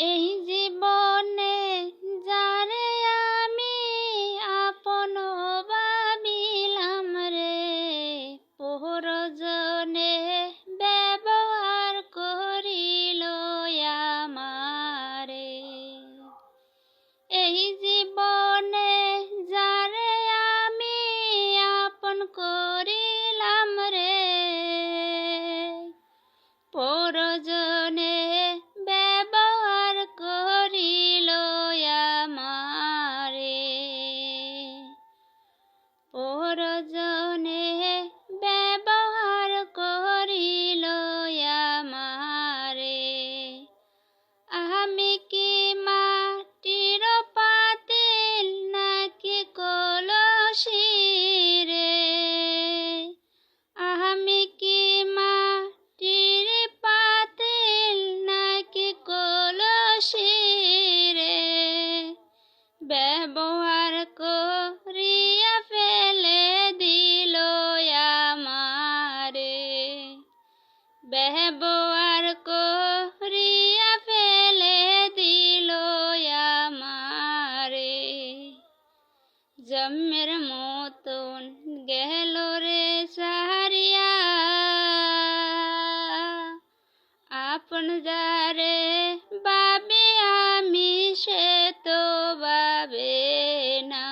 এই জীবনে যারে আমি আপন ভাবিলাম রে পরজনে ব্যবহার করিল আমারে। এই জীবনে যারে আমি আপন করিলাম রে পরজনে পরজনে ব্যবহার করিল আমারে। আমি কি মাটির পাতিল নাকি কলসি জন্মের মতন গেল রে সাহারিয়া। আপন যারে বাবে আমি সে তো বাবে না।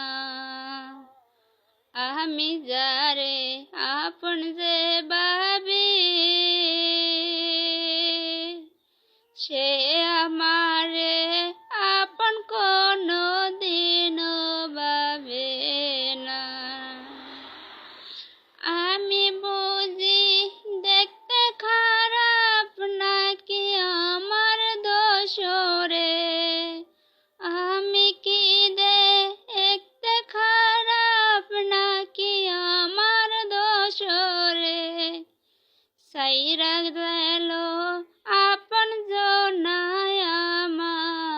আমি যারে, আপন যে গেল আপন জনায় আমারে।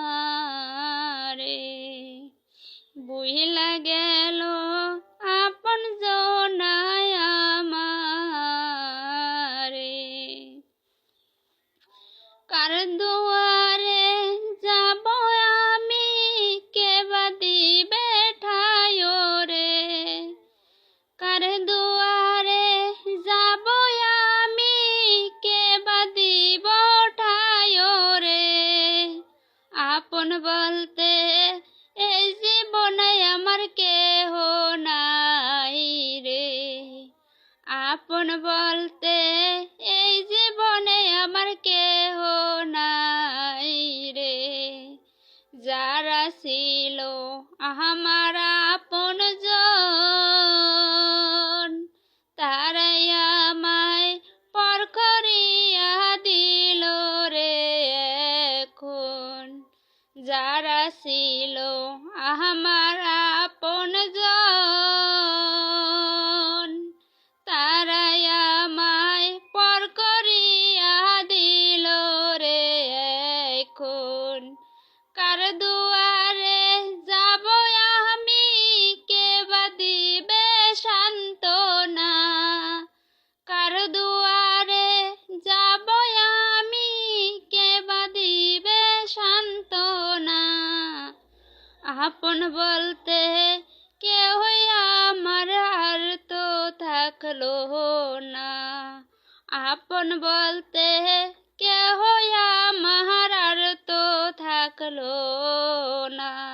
বলতে এই জীবনে আমার কেহ নাই রে। আপন বলতে এই জীবনে আমার কেহ নাই রে। যারা ছিল আমার আপন জন যারা ছিল আপন বলতে কেউ আমার আর তো থাকল না। আপন বলতে কেহ আমার আর তো থাকল না।